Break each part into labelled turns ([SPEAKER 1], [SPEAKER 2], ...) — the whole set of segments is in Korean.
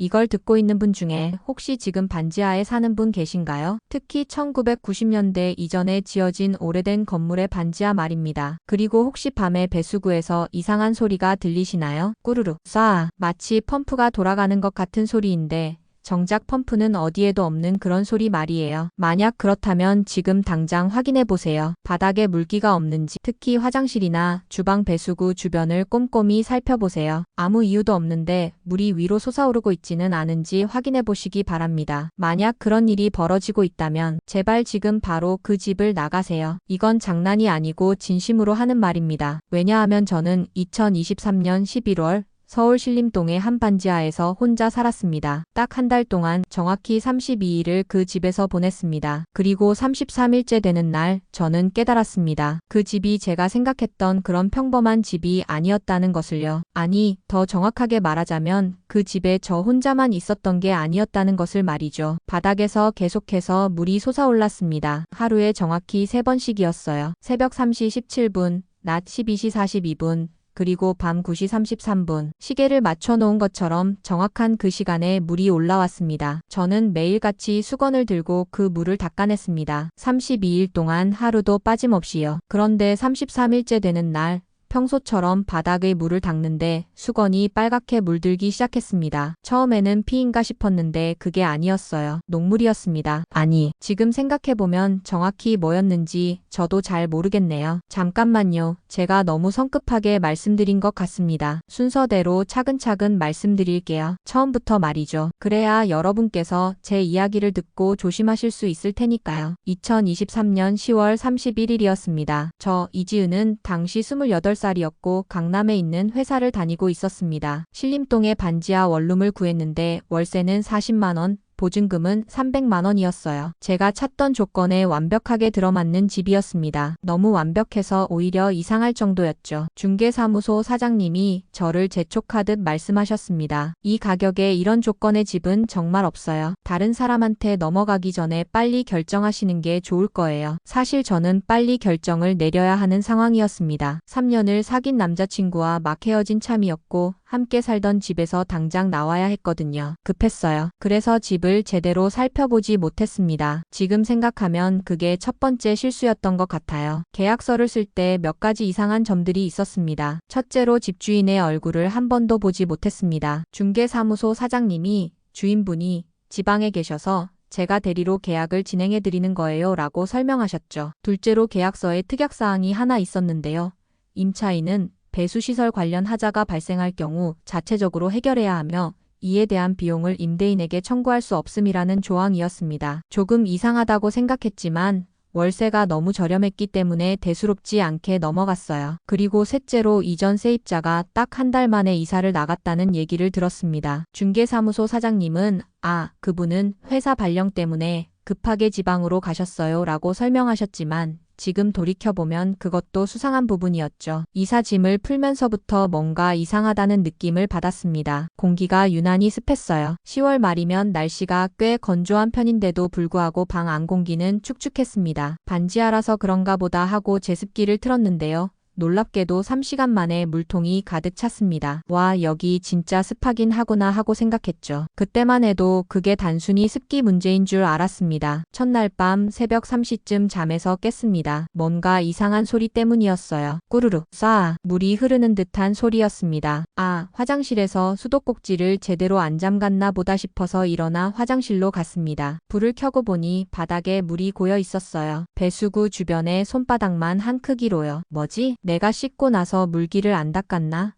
[SPEAKER 1] 이걸 듣고 있는 분 중에 혹시 지금 반지하에 사는 분 계신가요? 특히 1990년대 이전에 지어진 오래된 건물의 반지하 말입니다. 그리고 혹시 밤에 배수구에서 이상한 소리가 들리시나요? 꾸르르 쏴 마치 펌프가 돌아가는 것 같은 소리인데 정작 펌프는 어디에도 없는 그런 소리 말이에요. 만약 그렇다면 지금 당장 확인해 보세요. 바닥에 물기가 없는지, 특히 화장실이나 주방 배수구 주변을 꼼꼼히 살펴보세요. 아무 이유도 없는데 물이 위로 솟아오르고 있지는 않은지 확인해 보시기 바랍니다. 만약 그런 일이 벌어지고 있다면 제발 지금 바로 그 집을 나가세요. 이건 장난이 아니고 진심으로 하는 말입니다. 왜냐하면 저는 2023년 11월 서울 신림동의 한 반지하에서 혼자 살았습니다. 딱 한 달 동안 정확히 32일을 그 집에서 보냈습니다. 그리고 33일째 되는 날 저는 깨달았습니다. 그 집이 제가 생각했던 그런 평범한 집이 아니었다는 것을요. 아니, 더 정확하게 말하자면 그 집에 저 혼자만 있었던 게 아니었다는 것을 말이죠. 바닥에서 계속해서 물이 솟아올랐습니다. 하루에 정확히 3번씩이었어요. 새벽 3시 17분, 낮 12시 42분, 그리고 밤 9시 33분 시계를 맞춰 놓은 것처럼 정확한 그 시간에 물이 올라왔습니다. 저는 매일같이 수건을 들고 그 물을 닦아냈습니다. 32일 동안 하루도 빠짐없이요. 그런데 33일째 되는 날 평소처럼 바닥의 물을 닦는데 수건이 빨갛게 물들기 시작했습니다. 처음에는 피인가 싶었는데 그게 아니었어요. 녹물이었습니다. 아니, 지금 생각해보면 정확히 뭐였는지 저도 잘 모르겠네요. 잠깐만요. 제가 너무 성급하게 말씀드린 것 같습니다. 순서대로 차근차근 말씀드릴게요. 처음부터 말이죠. 그래야 여러분께서 제 이야기를 듣고 조심하실 수 있을 테니까요. 2023년 10월 31일이었습니다. 저 이지은은 당시 28살 이었고 강남에 있는 회사를 다니고 있었습니다. 신림동에 반지하 원룸을 구했는데 월세는 40만원, 보증금은 300만 원이었어요. 제가 찾던 조건에 완벽하게 들어맞는 집이었습니다. 너무 완벽해서 오히려 이상할 정도였죠. 중개사무소 사장님이 저를 재촉하듯 말씀하셨습니다. 이 가격에 이런 조건의 집은 정말 없어요. 다른 사람한테 넘어가기 전에 빨리 결정하시는 게 좋을 거예요. 사실 저는 빨리 결정을 내려야 하는 상황이었습니다. 3년을 사귄 남자친구와 막 헤어진 참이었고 함께 살던 집에서 당장 나와야 했거든요. 급했어요. 그래서 집을 제대로 살펴보지 못했습니다. 지금 생각하면 그게 첫 번째 실수였던 것 같아요. 계약서를 쓸 때 몇 가지 이상한 점들이 있었습니다. 첫째로 집주인의 얼굴을 한 번도 보지 못했습니다. 중개사무소 사장님이 주인분이 지방에 계셔서 제가 대리로 계약을 진행해 드리는 거예요 라고 설명하셨죠. 둘째로 계약서에 특약사항이 하나 있었는데요. 임차인은 배수시설 관련 하자가 발생할 경우 자체적으로 해결해야 하며 이에 대한 비용을 임대인에게 청구할 수 없음이라는 조항이었습니다. 조금 이상하다고 생각했지만 월세가 너무 저렴했기 때문에 대수롭지 않게 넘어갔어요. 그리고 셋째로 이전 세입자가 딱 한 달 만에 이사를 나갔다는 얘기를 들었습니다. 중개사무소 사장님은 아, 그분은 회사 발령 때문에 급하게 지방으로 가셨어요 라고 설명하셨지만 지금 돌이켜보면 그것도 수상한 부분이었죠. 이사 짐을 풀면서부터 뭔가 이상하다는 느낌을 받았습니다. 공기가 유난히 습했어요. 10월 말이면 날씨가 꽤 건조한 편인데도 불구하고 방 안 공기는 축축했습니다. 반지하라서 그런가 보다 하고 제습기를 틀었는데요. 놀랍게도 3시간 만에 물통이 가득 찼습니다. 와, 여기 진짜 습하긴 하구나 하고 생각했죠. 그때만 해도 그게 단순히 습기 문제인 줄 알았습니다. 첫날 밤 새벽 3시쯤 잠에서 깼습니다. 뭔가 이상한 소리 때문이었어요. 꾸르르, 쏴, 물이 흐르는 듯한 소리였습니다. 아, 화장실에서 수도꼭지를 제대로 안 잠갔나 보다 싶어서 일어나 화장실로 갔습니다. 불을 켜고 보니 바닥에 물이 고여 있었어요. 배수구 주변에 손바닥만 한 크기로요. 뭐지? 내가 씻고 나서 물기를 안 닦았나?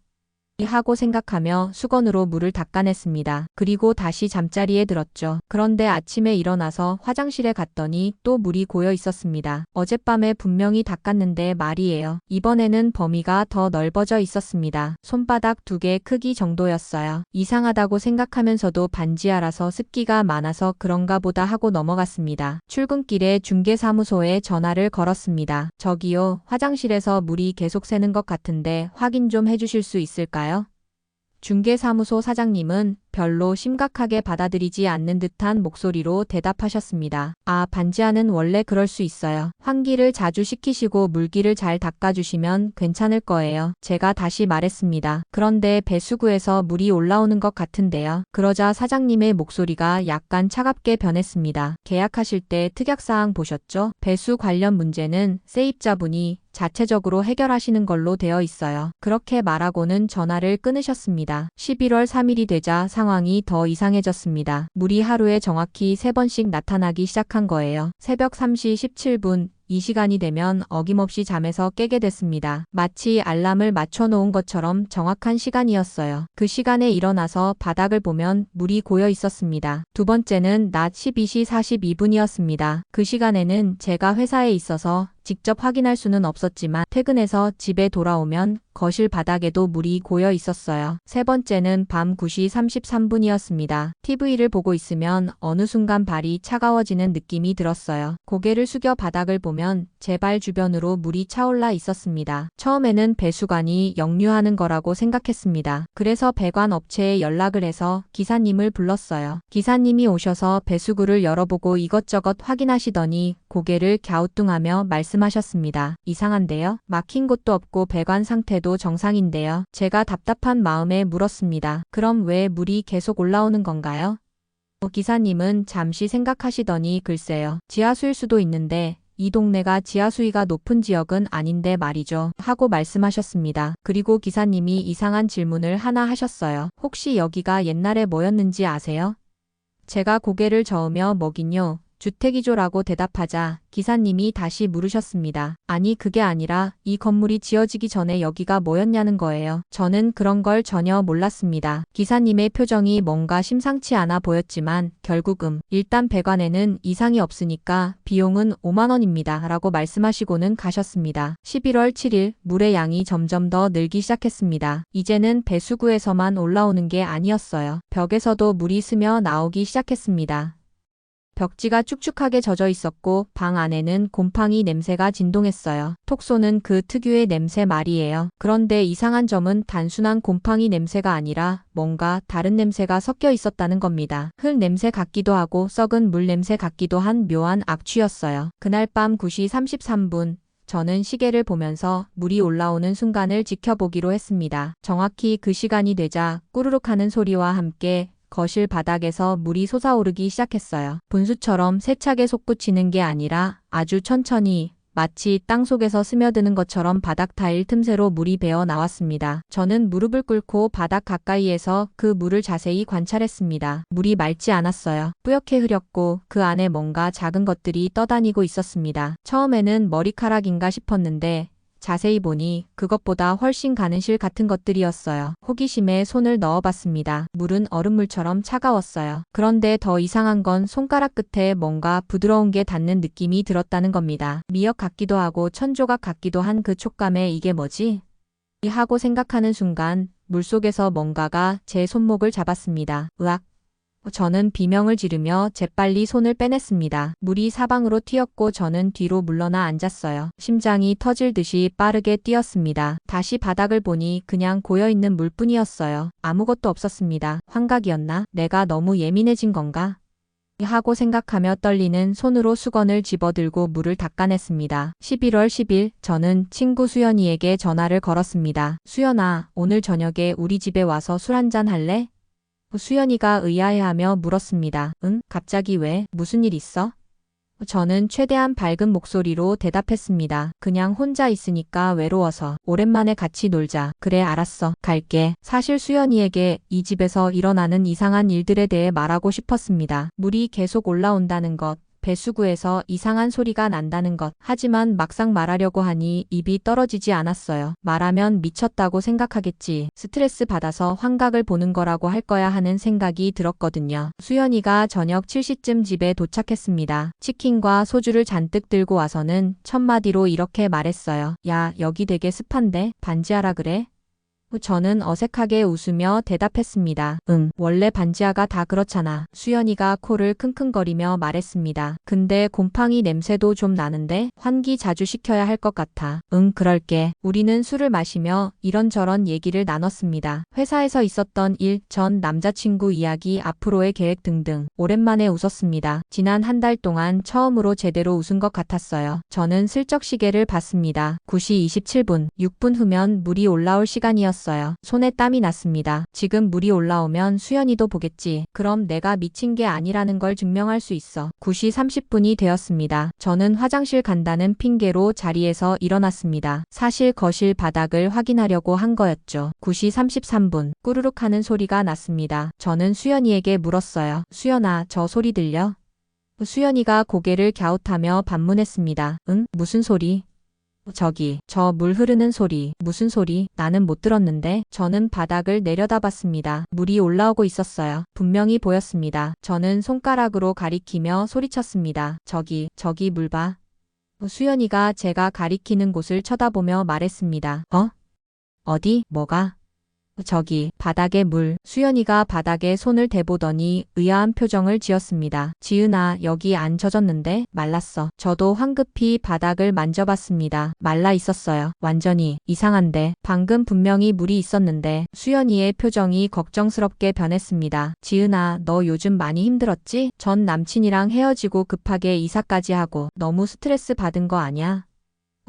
[SPEAKER 1] 하고 생각하며 수건으로 물을 닦아냈습니다. 그리고 다시 잠자리에 들었죠. 그런데 아침에 일어나서 화장실에 갔더니 또 물이 고여 있었습니다. 어젯밤에 분명히 닦았는데 말이에요. 이번에는 범위가 더 넓어져 있었습니다. 손바닥 두 개 크기 정도였어요. 이상하다고 생각하면서도 반지하라서 습기가 많아서 그런가 보다 하고 넘어갔습니다. 출근길에 중개사무소에 전화를 걸었습니다. 저기요, 화장실에서 물이 계속 새는 것 같은데 확인 좀 해주실 수 있을까요? 중개사무소 사장님은 별로 심각하게 받아들이지 않는 듯한 목소리로 대답하셨습니다. 아, 반지하는 원래 그럴 수 있어요. 환기를 자주 시키시고 물기를 잘 닦아주시면 괜찮을 거예요. 제가 다시 말했습니다. 그런데 배수구에서 물이 올라오는 것 같은데요. 그러자 사장님의 목소리가 약간 차갑게 변했습니다. 계약하실 때 특약사항 보셨죠? 배수 관련 문제는 세입자분이 자체적으로 해결하시는 걸로 되어 있어요. 그렇게 말하고는 전화를 끊으셨습니다. 11월 3일이 되자 상황이 더 이상해졌습니다. 물이 하루에 정확히 3번씩 나타나기 시작한 거예요. 새벽 3시 17분, 이 시간이 되면 어김없이 잠에서 깨게 됐습니다. 마치 알람을 맞춰 놓은 것처럼 정확한 시간이었어요. 그 시간에 일어나서 바닥을 보면 물이 고여 있었습니다. 두 번째는 낮 12시 42분이었습니다. 그 시간에는 제가 회사에 있어서 직접 확인할 수는 없었지만 퇴근해서 집에 돌아오면 거실 바닥에도 물이 고여 있었어요. 세 번째는 밤 9시 33분이었습니다. TV를 보고 있으면 어느 순간 발이 차가워지는 느낌이 들었어요. 고개를 숙여 바닥을 보면 제 발 주변으로 물이 차올라 있었습니다. 처음에는 배수관이 역류하는 거라고 생각했습니다. 그래서 배관 업체에 연락을 해서 기사님을 불렀어요. 기사님이 오셔서 배수구를 열어보고 이것저것 확인하시더니 고개를 갸우뚱하며 말씀하셨습니다. 이상한데요? 막힌 곳도 없고 배관 상태도 정상인데요. 제가 답답한 마음에 물었습니다. 그럼 왜 물이 계속 올라오는 건가요? 기사님은 잠시 생각하시더니 글쎄요. 지하수일 수도 있는데 이 동네가 지하수위가 높은 지역은 아닌데 말이죠. 하고 말씀하셨습니다. 그리고 기사님이 이상한 질문을 하나 하셨어요. 혹시 여기가 옛날에 뭐였는지 아세요? 제가 고개를 저으며 뭐긴요. 주택이죠라고 대답하자 기사님이 다시 물으셨습니다. 아니 그게 아니라 이 건물이 지어지기 전에 여기가 뭐였냐는 거예요. 저는 그런 걸 전혀 몰랐습니다. 기사님의 표정이 뭔가 심상치 않아 보였지만 결국은 일단 배관에는 이상이 없으니까 비용은 5만 원입니다. 라고 말씀하시고는 가셨습니다. 11월 7일 물의 양이 점점 더 늘기 시작했습니다. 이제는 배수구에서만 올라오는 게 아니었어요. 벽에서도 물이 스며 나오기 시작했습니다. 벽지가 축축하게 젖어 있었고 방 안에는 곰팡이 냄새가 진동했어요. 톡 쏘는 그 특유의 냄새 말이에요. 그런데 이상한 점은 단순한 곰팡이 냄새가 아니라 뭔가 다른 냄새가 섞여 있었다는 겁니다. 흙 냄새 같기도 하고 썩은 물 냄새 같기도 한 묘한 악취였어요. 그날 밤 9시 33분 저는 시계를 보면서 물이 올라오는 순간을 지켜보기로 했습니다. 정확히 그 시간이 되자 꾸르륵 하는 소리와 함께 거실 바닥에서 물이 솟아오르기 시작했어요. 분수처럼 세차게 솟구치는 게 아니라 아주 천천히 마치 땅 속에서 스며드는 것처럼 바닥 타일 틈새로 물이 배어 나왔습니다. 저는 무릎을 꿇고 바닥 가까이에서 그 물을 자세히 관찰했습니다. 물이 맑지 않았어요. 뿌옇게 흐렸고 그 안에 뭔가 작은 것들이 떠다니고 있었습니다. 처음에는 머리카락인가 싶었는데 자세히 보니 그것보다 훨씬 가는 실 같은 것들이었어요. 호기심에 손을 넣어봤습니다. 물은 얼음물처럼 차가웠어요. 그런데 더 이상한 건 손가락 끝에 뭔가 부드러운 게 닿는 느낌이 들었다는 겁니다. 미역 같기도 하고 천조각 같기도 한 그 촉감에 이게 뭐지? 하고 생각하는 순간 물속에서 뭔가가 제 손목을 잡았습니다. 으악! 저는 비명을 지르며 재빨리 손을 빼냈습니다. 물이 사방으로 튀었고 저는 뒤로 물러나 앉았어요. 심장이 터질 듯이 빠르게 뛰었습니다. 다시 바닥을 보니 그냥 고여있는 물뿐이었어요. 아무것도 없었습니다. 환각이었나? 내가 너무 예민해진 건가? 하고 생각하며 떨리는 손으로 수건을 집어들고 물을 닦아냈습니다. 11월 10일 저는 친구 수연이에게 전화를 걸었습니다. 수연아, 오늘 저녁에 우리 집에 와서 술 한잔 할래? 수연이가 의아해하며 물었습니다. 응? 갑자기 왜? 무슨 일 있어? 저는 최대한 밝은 목소리로 대답했습니다. 그냥 혼자 있으니까 외로워서 오랜만에 같이 놀자. 그래 알았어. 갈게. 사실 수연이에게 이 집에서 일어나는 이상한 일들에 대해 말하고 싶었습니다. 물이 계속 올라온다는 것. 배수구에서 이상한 소리가 난다는 것. 하지만 막상 말하려고 하니 입이 떨어지지 않았어요. 말하면 미쳤다고 생각하겠지. 스트레스 받아서 환각을 보는 거라고 할 거야 하는 생각이 들었거든요. 수연이가 저녁 7시쯤 집에 도착했습니다. 치킨과 소주를 잔뜩 들고 와서는 첫마디로 이렇게 말했어요. 야, 여기 되게 습한데? 반지하라 그래? 저는 어색하게 웃으며 대답했습니다. 응, 원래 반지하가 다 그렇잖아. 수연이가 코를 킁킁거리며 말했습니다. 근데 곰팡이 냄새도 좀 나는데 환기 자주 시켜야 할 것 같아. 응, 그럴게. 우리는 술을 마시며 이런저런 얘기를 나눴습니다. 회사에서 있었던 일, 전 남자친구 이야기, 앞으로의 계획 등등. 오랜만에 웃었습니다. 지난 한 달 동안 처음으로 제대로 웃은 것 같았어요. 저는 슬쩍 시계를 봤습니다. 9시 27분, 6분 후면 물이 올라올 시간이었 어요. 손에 땀이 났습니다. 지금 물이 올라오면 수연이도 보겠지. 그럼 내가 미친 게 아니라는 걸 증명할 수 있어. 9시 30분이 되었습니다. 저는 화장실 간다는 핑계로 자리에서 일어났습니다. 사실 거실 바닥을 확인하려고 한 거였죠. 9시 33분, 꾸르륵 하는 소리가 났습니다. 저는 수연이에게 물었어요. 수연아, 저 소리 들려? 수연이가 고개를 갸웃하며 반문했습니다. 응? 무슨 소리? 저기, 저 물 흐르는 소리, 무슨 소리, 나는 못 들었는데, 저는 바닥을 내려다봤습니다. 물이 올라오고 있었어요. 분명히 보였습니다. 저는 손가락으로 가리키며 소리쳤습니다. 저기, 저기 물 봐. 수연이가 제가 가리키는 곳을 쳐다보며 말했습니다. 어? 어디? 뭐가? 저기, 바닥에 물. 수연이가 바닥에 손을 대보더니 의아한 표정을 지었습니다. 지은아, 여기 안 젖었는데? 말랐어. 저도 황급히 바닥을 만져봤습니다. 말라 있었어요. 완전히. 이상한데. 방금 분명히 물이 있었는데. 수연이의 표정이 걱정스럽게 변했습니다. 지은아, 너 요즘 많이 힘들었지? 전 남친이랑 헤어지고 급하게 이사까지 하고 너무 스트레스 받은 거 아니야?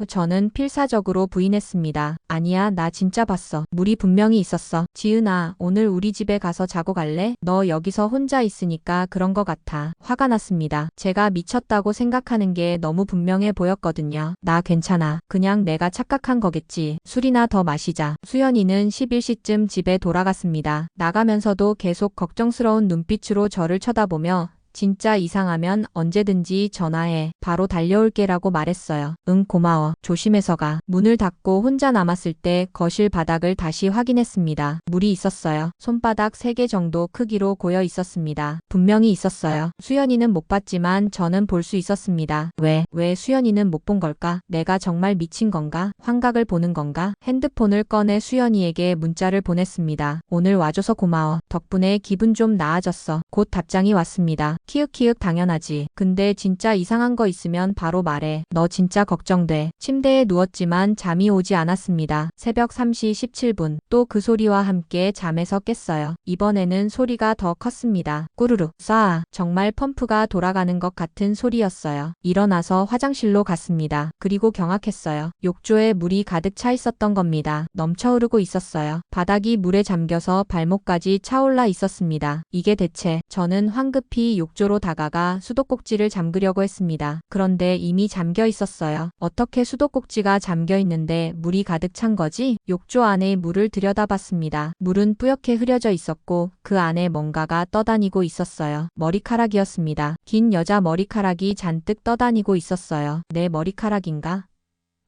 [SPEAKER 1] 저는 필사적으로 부인했습니다. 아니야, 나 진짜 봤어. 물이 분명히 있었어. 지은아, 오늘 우리 집에 가서 자고 갈래? 너 여기서 혼자 있으니까 그런 것 같아. 화가 났습니다. 제가 미쳤다고 생각하는 게 너무 분명해 보였거든요. 나 괜찮아. 그냥 내가 착각한 거겠지. 술이나 더 마시자. 수연이는 11시쯤 집에 돌아갔습니다. 나가면서도 계속 걱정스러운 눈빛으로 저를 쳐다보며 진짜 이상하면 언제든지 전화해. 바로 달려올게라고 말했어요. 응, 고마워. 조심해서 가. 문을 닫고 혼자 남았을 때 거실 바닥을 다시 확인했습니다. 물이 있었어요. 손바닥 3개 정도 크기로 고여 있었습니다. 분명히 있었어요. 수연이는 못 봤지만 저는 볼 수 있었습니다. 왜? 왜 수연이는 못 본 걸까? 내가 정말 미친 건가? 환각을 보는 건가? 핸드폰을 꺼내 수연이에게 문자를 보냈습니다. 오늘 와줘서 고마워. 덕분에 기분 좀 나아졌어. 곧 답장이 왔습니다. 키읔키읔 당연하지. 근데 진짜 이상한 거 있으면 바로 말해. 너 진짜 걱정돼. 침대에 누웠지만 잠이 오지 않았습니다. 새벽 3시 17분. 또 그 소리와 함께 잠에서 깼어요. 이번에는 소리가 더 컸습니다. 꾸르르. 싸. 정말 펌프가 돌아가는 것 같은 소리였어요. 일어나서 화장실로 갔습니다. 그리고 경악했어요. 욕조에 물이 가득 차 있었던 겁니다. 넘쳐 흐르고 있었어요. 바닥이 물에 잠겨서 발목까지 차올라 있었습니다. 이게 대체 저는 황급히 욕 조로 다가가 수도꼭지를 잠그려고 했습니다. 그런데 이미 잠겨 있었어요. 어떻게 수도꼭지가 잠겨 있는데 물이 가득 찬 거지? 욕조 안에 물을 들여다봤습니다. 물은 뿌옇게 흐려져 있었고 그 안에 뭔가가 떠다니고 있었어요. 머리카락이었습니다. 긴 여자 머리카락이 잔뜩 떠다니고 있었어요. 내 머리카락인가?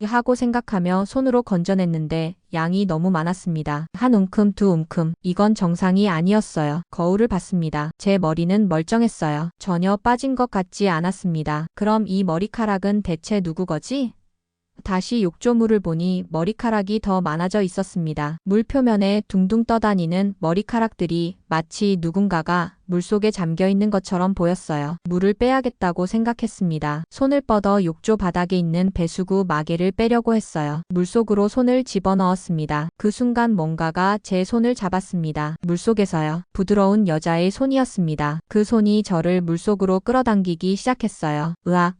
[SPEAKER 1] 하고 생각하며 손으로 건져냈는데 양이 너무 많았습니다. 한 움큼 두 움큼. 이건 정상이 아니었어요. 거울을 봤습니다. 제 머리는 멀쩡했어요. 전혀 빠진 것 같지 않았습니다. 그럼 이 머리카락은 대체 누구 거지? 다시 욕조물을 보니 머리카락이 더 많아져 있었습니다. 물 표면에 둥둥 떠다니는 머리카락들이 마치 누군가가 물속에 잠겨 있는 것처럼 보였어요. 물을 빼야겠다고 생각했습니다. 손을 뻗어 욕조 바닥에 있는 배수구 마개를 빼려고 했어요. 물속으로 손을 집어넣었습니다. 그 순간 뭔가가 제 손을 잡았습니다. 물속에서요. 부드러운 여자의 손이었습니다. 그 손이 저를 물속으로 끌어당기기 시작했어요. 으악.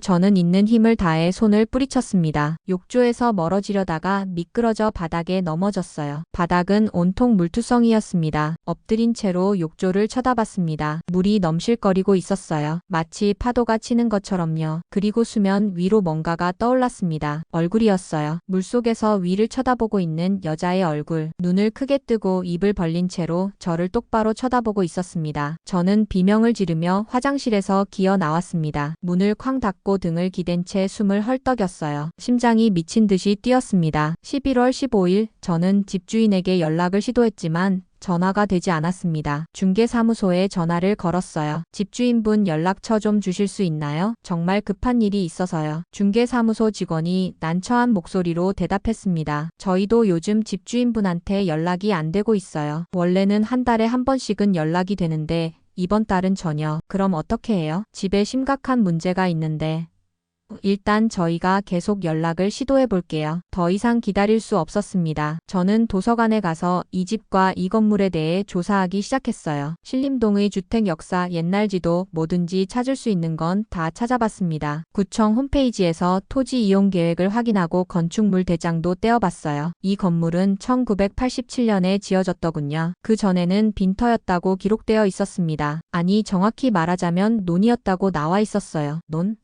[SPEAKER 1] 저는 있는 힘을 다해 손을 뿌리쳤습니다. 욕조에서 멀어지려다가 미끄러져 바닥에 넘어졌어요. 바닥은 온통 물투성이었습니다. 엎드린 채로 욕조를 쳐다봤습니다. 물이 넘실거리고 있었어요. 마치 파도가 치는 것처럼요. 그리고 수면 위로 뭔가가 떠올랐습니다. 얼굴이었어요. 물속에서 위를 쳐다보고 있는 여자의 얼굴. 눈을 크게 뜨고 입을 벌린 채로 저를 똑바로 쳐다보고 있었습니다. 저는 비명을 지르며 화장실에서 기어 나왔습니다. 문을 쾅 닫고 닫고 등을 기댄 채 숨을 헐떡였어요. 심장이 미친 듯이 뛰었습니다. 11월 15일 저는 집주인에게 연락을 시도했지만 전화가 되지 않았습니다. 중개사무소에 전화를 걸었어요. 집주인분 연락처 좀 주실 수 있나요? 정말 급한 일이 있어서요. 중개사무소 직원이 난처한 목소리로 대답했습니다. 저희도 요즘 집주인분한테 연락이 안 되고 있어요. 원래는 한 달에 한 번씩은 연락이 되는데 이번 달은 전혀. 그럼 어떻게 해요? 집에 심각한 문제가 있는데 일단 저희가 계속 연락을 시도해 볼게요. 더 이상 기다릴 수 없었습니다. 저는 도서관에 가서 이 집과 이 건물에 대해 조사하기 시작했어요. 신림동의 주택 역사, 옛날 지도, 뭐든지 찾을 수 있는 건 다 찾아봤습니다. 구청 홈페이지에서 토지 이용 계획을 확인하고 건축물 대장도 떼어봤어요. 이 건물은 1987년에 지어졌더군요. 그 전에는 빈터였다고 기록되어 있었습니다. 아니, 정확히 말하자면 논이었다고 나와 있었어요. 논?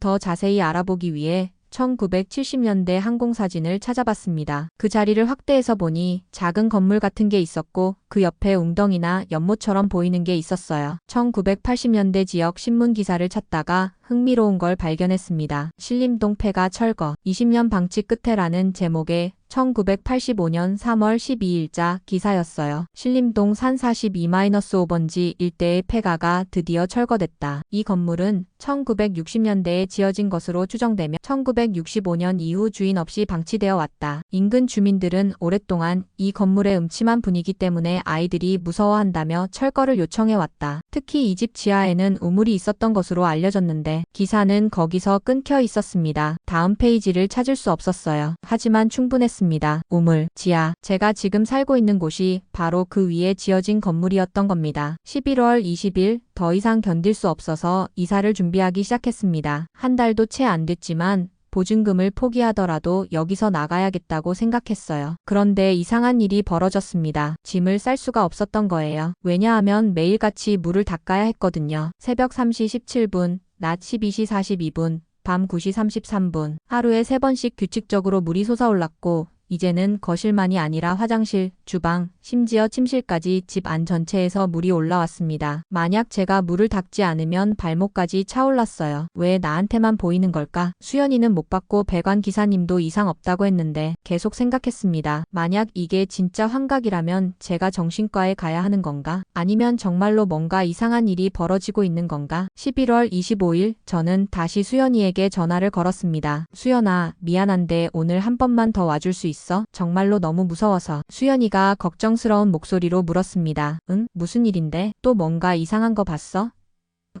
[SPEAKER 1] 더 자세히 알아보기 위해 1970년대 항공사진을 찾아봤습니다. 그 자리를 확대해서 보니 작은 건물 같은 게 있었고 그 옆에 웅덩이나 연못처럼 보이는 게 있었어요. 1980년대 지역 신문 기사를 찾다가 흥미로운 걸 발견했습니다. 신림동 폐가 철거 20년 방치 끝에라는 제목의 1985년 3월 12일자 기사였어요. 신림동 산 42-5번지 일대의 폐가가 드디어 철거됐다. 이 건물은 1960년대에 지어진 것으로 추정되며 1965년 이후 주인 없이 방치되어 왔다. 인근 주민들은 오랫동안 이 건물의 음침한 분위기 때문에 아이들이 무서워한다며 철거를 요청해 왔다. 특히 이 집 지하에는 우물이 있었던 것으로 알려졌는데 기사는 거기서 끊겨 있었습니다. 다음 페이지를 찾을 수 없었어요. 하지만 충분했습니다. 우물, 지하. 제가 지금 살고 있는 곳이 바로 그 위에 지어진 건물이었던 겁니다. 11월 20일 더 이상 견딜 수 없어서 이사를 준비 하기 시작했습니다. 한 달도 채 안 됐지만 보증금을 포기하더라도 여기서 나가야겠다고 생각했어요. 그런데 이상한 일이 벌어졌습니다. 짐을 쌀 수가 없었던 거예요. 왜냐하면 매일같이 물을 닦아야 했거든요. 새벽 3시 17분, 낮 12시 42분, 밤 9시 33분. 하루에 3번씩 규칙적으로 물이 솟아올랐고 이제는 거실만이 아니라 화장실, 주방, 심지어 침실까지 집 안 전체에서 물이 올라왔습니다. 만약 제가 물을 닦지 않으면 발목까지 차올랐어요. 왜 나한테만 보이는 걸까? 수연이는 못 받고 배관 기사님도 이상 없다고 했는데 계속 생각했습니다. 만약 이게 진짜 환각이라면 제가 정신과에 가야 하는 건가? 아니면 정말로 뭔가 이상한 일이 벌어지고 있는 건가? 11월 25일 저는 다시 수연이에게 전화를 걸었습니다. 수연아, 미안한데 오늘 한 번만 더 와줄 수 있어? 정말로 너무 무서워서. 수연이가 걱정스러운 목소리로 물었습니다. 응? 무슨 일인데? 또 뭔가 이상한 거 봤어?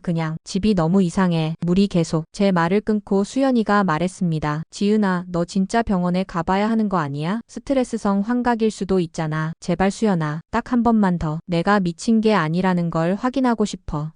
[SPEAKER 1] 그냥 집이 너무 이상해. 물이 계속 제 말을 끊고 수연이가 말했습니다. 지은아, 너 진짜 병원에 가봐야 하는 거 아니야? 스트레스성 환각일 수도 있잖아. 제발 수연아, 딱 한 번만 더. 내가 미친 게 아니라는 걸 확인하고 싶어.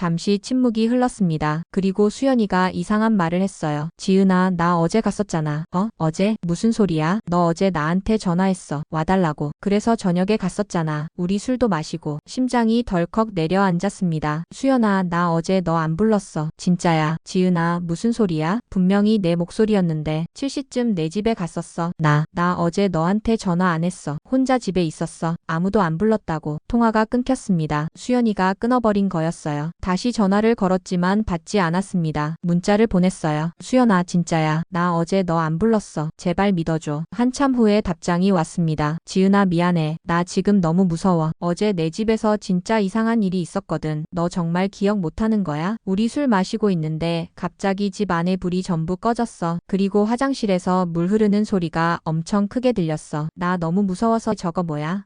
[SPEAKER 1] 잠시 침묵이 흘렀습니다. 그리고 수연이가 이상한 말을 했어요. 지은아, 나 어제 갔었잖아. 어? 어제? 무슨 소리야? 너 어제 나한테 전화했어. 와달라고. 그래서 저녁에 갔었잖아. 우리 술도 마시고. 심장이 덜컥 내려앉았습니다. 수연아, 나 어제 너 안 불렀어. 진짜야. 지은아, 무슨 소리야? 분명히 내 목소리였는데. 7시쯤 내 집에 갔었어. 나, 나 어제 너한테 전화 안 했어. 혼자 집에 있었어. 아무도 안 불렀다고. 통화가 끊겼습니다. 수연이가 끊어버린 거였어요. 다시 전화를 걸었지만 받지 않았습니다. 문자를 보냈어요. 수연아, 진짜야. 나 어제 너 안 불렀어. 제발 믿어줘. 한참 후에 답장이 왔습니다. 지은아, 미안해. 나 지금 너무 무서워. 어제 내 집에서 진짜 이상한 일이 있었거든. 너 정말 기억 못하는 거야? 우리 술 마시고 있는데 갑자기 집 안에 불이 전부 꺼졌어. 그리고 화장실에서 물 흐르는 소리가 엄청 크게 들렸어. 나 너무 무서워서 저거 뭐야?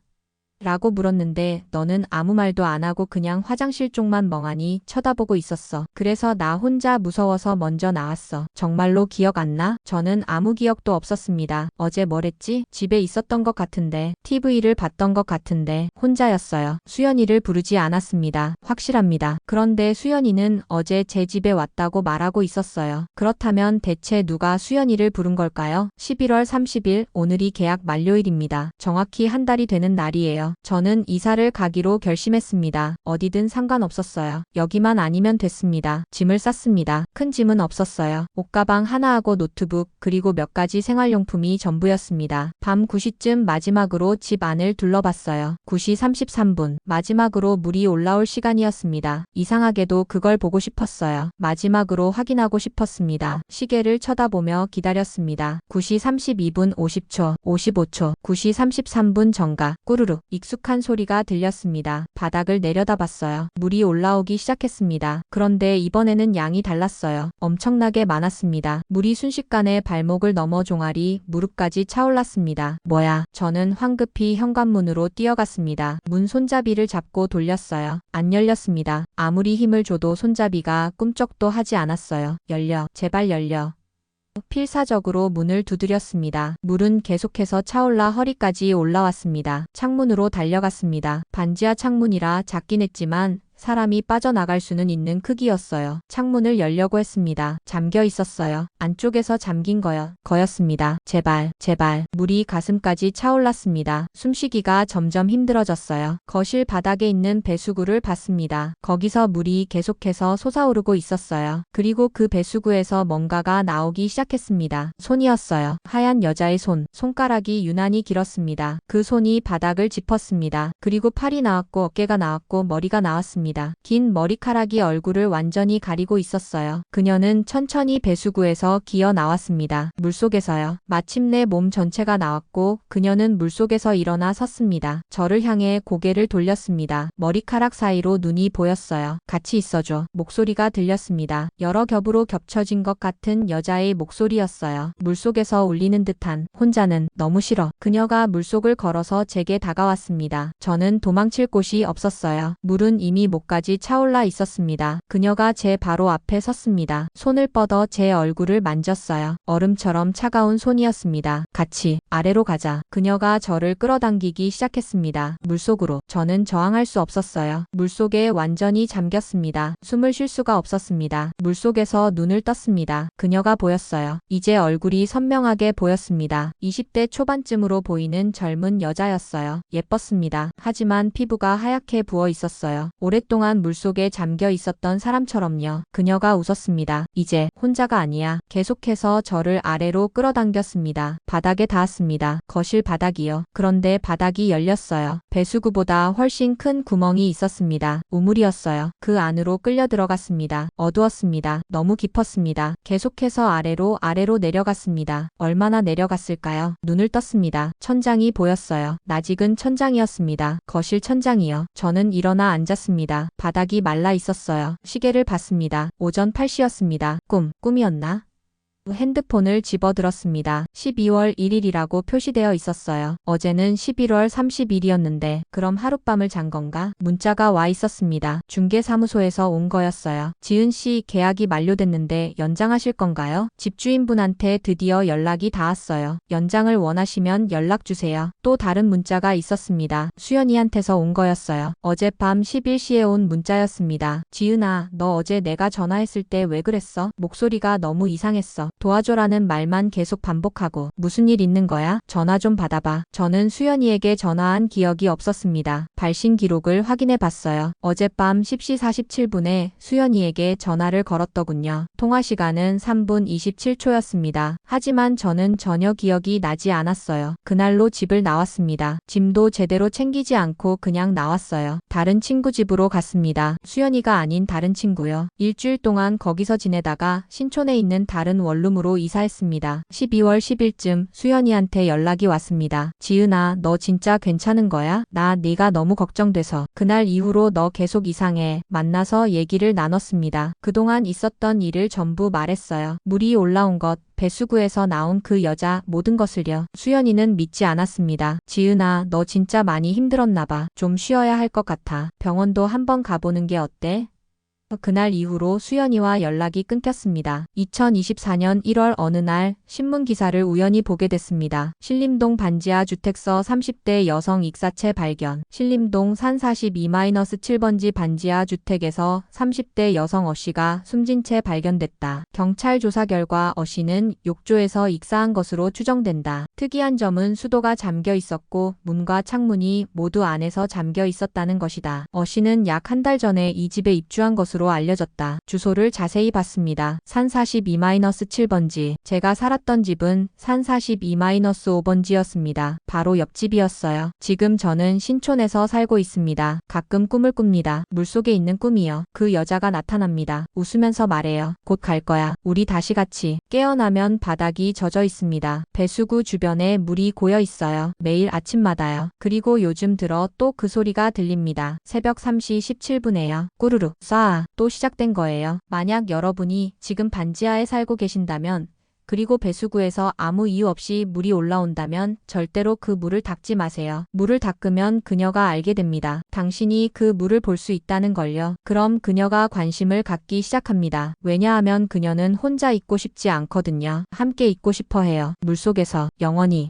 [SPEAKER 1] 라고 물었는데 너는 아무 말도 안 하고 그냥 화장실 쪽만 멍하니 쳐다보고 있었어. 그래서 나 혼자 무서워서 먼저 나왔어. 정말로 기억 안 나? 저는 아무 기억도 없었습니다. 어제 뭘 했지? 집에 있었던 것 같은데, TV를 봤던 것 같은데, 혼자였어요. 수연이를 부르지 않았습니다. 확실합니다. 그런데 수연이는 어제 제 집에 왔다고 말하고 있었어요. 그렇다면 대체 누가 수연이를 부른 걸까요? 11월 30일, 오늘이 계약 만료일입니다. 정확히 한 달이 되는 날이에요. 저는 이사를 가기로 결심했습니다. 어디든 상관없었어요. 여기만 아니면 됐습니다. 짐을 쌌습니다. 큰 짐은 없었어요. 옷가방 하나하고 노트북 그리고 몇 가지 생활용품이 전부였습니다. 밤 9시쯤 마지막으로 집 안을 둘러봤어요. 9시 33분 마지막으로 물이 올라올 시간이었습니다. 이상하게도 그걸 보고 싶었어요. 마지막으로 확인하고 싶었습니다. 시계를 쳐다보며 기다렸습니다. 9시 32분 50초, 55초, 9시 33분 정가, 꾸르륵. 익숙한 소리가 들렸습니다. 바닥을 내려다봤어요. 물이 올라오기 시작했습니다. 그런데 이번에는 양이 달랐어요. 엄청나게 많았습니다. 물이 순식간에 발목을 넘어 종아리, 무릎까지 차올랐습니다. 뭐야? 저는 황급히 현관문으로 뛰어갔습니다. 문 손잡이를 잡고 돌렸어요. 안 열렸습니다. 아무리 힘을 줘도 손잡이가 꿈쩍도 하지 않았어요. 열려. 제발 열려. 필사적으로 문을 두드렸습니다. 물은 계속해서 차올라 허리까지 올라왔습니다. 창문으로 달려갔습니다. 반지하 창문이라 작긴 했지만 사람이 빠져나갈 수는 있는 크기였어요. 창문을 열려고 했습니다. 잠겨 있었어요. 안쪽에서 잠긴 거요. 거였습니다. 제발, 제발. 물이 가슴까지 차올랐습니다. 숨쉬기가 점점 힘들어졌어요. 거실 바닥에 있는 배수구를 봤습니다. 거기서 물이 계속해서 솟아오르고 있었어요. 그리고 그 배수구에서 뭔가가 나오기 시작했습니다. 손이었어요. 하얀 여자의 손. 손가락이 유난히 길었습니다. 그 손이 바닥을 짚었습니다. 그리고 팔이 나왔고 어깨가 나왔고 머리가 나왔습니다. 긴 머리카락이 얼굴을 완전히 가리고 있었어요. 그녀는 천천히 배수구에서 기어 나왔습니다. 물속에서요. 마침내 몸 전체가 나왔고 그녀는 물속에서 일어나 섰습니다. 저를 향해 고개를 돌렸습니다. 머리카락 사이로 눈이 보였어요. 같이 있어줘. 목소리가 들렸습니다. 여러 겹으로 겹쳐진 것 같은 여자의 목소리였어요. 물속에서 울리는 듯한 혼자는 너무 싫어. 그녀가 물속을 걸어서 제게 다가왔습니다. 저는 도망칠 곳이 없었어요. 물은 이미 목 까지 차올라 있었습니다. 그녀가 제 바로 앞에 섰습니다. 손을 뻗어 제 얼굴을 만졌어요. 얼음처럼 차가운 손이었습니다. 같이 아래로 가자. 그녀가 저를 끌어당기기 시작했습니다. 물속으로. 저는 저항할 수 없었어요. 물속에 완전히 잠겼습니다. 숨을 쉴 수가 없었습니다. 물속에서 눈을 떴습니다. 그녀가 보였어요. 이제 얼굴이 선명하게 보였습니다. 20대 초반쯤으로 보이는 젊은 여자였어요. 예뻤습니다. 하지만 피부가 하얗게 부어 있었어요. 오랫 동안 물속에 잠겨 있었던 사람처럼요. 그녀가 웃었습니다. 이제 혼자가 아니야. 계속해서 저를 아래로 끌어당겼습니다. 바닥에 닿았습니다. 거실 바닥이요. 그런데 바닥이 열렸어요. 배수구보다 훨씬 큰 구멍이 있었습니다. 우물이었어요. 그 안으로 끌려 들어갔습니다. 어두웠습니다. 너무 깊었습니다. 계속해서 아래로 아래로 내려갔습니다. 얼마나 내려갔을까요? 눈을 떴습니다. 천장이 보였어요. 낯익은 천장이었습니다. 거실 천장이요. 저는 일어나 앉았습니다. 바닥이 말라 있었어요. 시계를 봤습니다. 오전 8시였습니다. 꿈, 꿈이었나? 핸드폰을 집어들었습니다. 12월 1일이라고 표시되어 있었어요. 어제는 11월 30일이었는데 그럼 하룻밤을 잔 건가? 문자가 와 있었습니다. 중개사무소에서 온 거였어요. 지은 씨 계약이 만료됐는데 연장하실 건가요? 집주인분한테 드디어 연락이 닿았어요. 연장을 원하시면 연락 주세요. 또 다른 문자가 있었습니다. 수연이한테서 온 거였어요. 어젯밤 11시에 온 문자였습니다. 지은아, 너 어제 내가 전화했을 때 왜 그랬어? 목소리가 너무 이상했어. 도와줘라는 말만 계속 반복하고 무슨 일 있는 거야? 전화 좀 받아봐. 저는 수연이에게 전화한 기억이 없었습니다. 발신 기록을 확인해 봤어요. 어젯밤 10시 47분에 수연이에게 전화를 걸었더군요. 통화 시간은 3분 27초였습니다. 하지만 저는 전혀 기억이 나지 않았어요. 그날로 집을 나왔습니다. 짐도 제대로 챙기지 않고 그냥 나왔어요. 다른 친구 집으로 갔습니다. 수연이가 아닌 다른 친구요. 일주일 동안 거기서 지내다가 신촌에 있는 다른 원룸 원룸으로 이사했습니다. 12월 10일쯤 수연이한테 연락이 왔습니다. 지은아, 너 진짜 괜찮은 거야? 나 네가 너무 걱정돼서. 그날 이후로 너 계속 이상해. 만나서 얘기를 나눴습니다. 그동안 있었던 일을 전부 말했어요. 물이 올라온 것, 배수구에서 나온 그 여자 모든 것을요. 수연이는 믿지 않았습니다. 지은아, 너 진짜 많이 힘들었나 봐. 좀 쉬어야 할 것 같아. 병원도 한번 가보는 게 어때? 그날 이후로 수연이와 연락이 끊겼습니다. 2024년 1월 어느 날 신문 기사를 우연히 보게 됐습니다. 신림동 반지하 주택서 30대 여성 익사체 발견. 신림동 산 42-7번지 반지하 주택에서 30대 여성 어 씨가 숨진 채 발견됐다. 경찰 조사 결과 어 씨는 욕조에서 익사한 것으로 추정된다. 특이한 점은 수도가 잠겨 있었고 문과 창문이 모두 안에서 잠겨 있었다는 것이다. 어 씨는 약 한 달 전에 이 집에 입주한 것으로 것으로 알려졌다. 주소를 자세히 봤습니다. 산 42-7번지. 제가 살았던 집은 산 42-5번지였습니다. 바로 옆집이었어요. 지금 저는 신촌에서 살고 있습니다. 가끔 꿈을 꿉니다. 물속에 있는 꿈이요. 그 여자가 나타납니다. 웃으면서 말해요. 곧 갈 거야. 우리 다시 같이. 깨어나면 바닥이 젖어 있습니다. 배수구 주변에 물이 고여 있어요. 매일 아침마다요. 그리고 요즘 들어 또 그 소리가 들립니다. 새벽 3시 17분에요. 꾸르르. 쏴. 또 시작된 거예요. 만약 여러분이 지금 반지하에 살고 계신다면 그리고 배수구에서 아무 이유 없이 물이 올라온다면 절대로 그 물을 닦지 마세요. 물을 닦으면 그녀가 알게 됩니다. 당신이 그 물을 볼 수 있다는 걸요. 그럼 그녀가 관심을 갖기 시작합니다. 왜냐하면 그녀는 혼자 있고 싶지 않거든요. 함께 있고 싶어 해요. 물속에서 영원히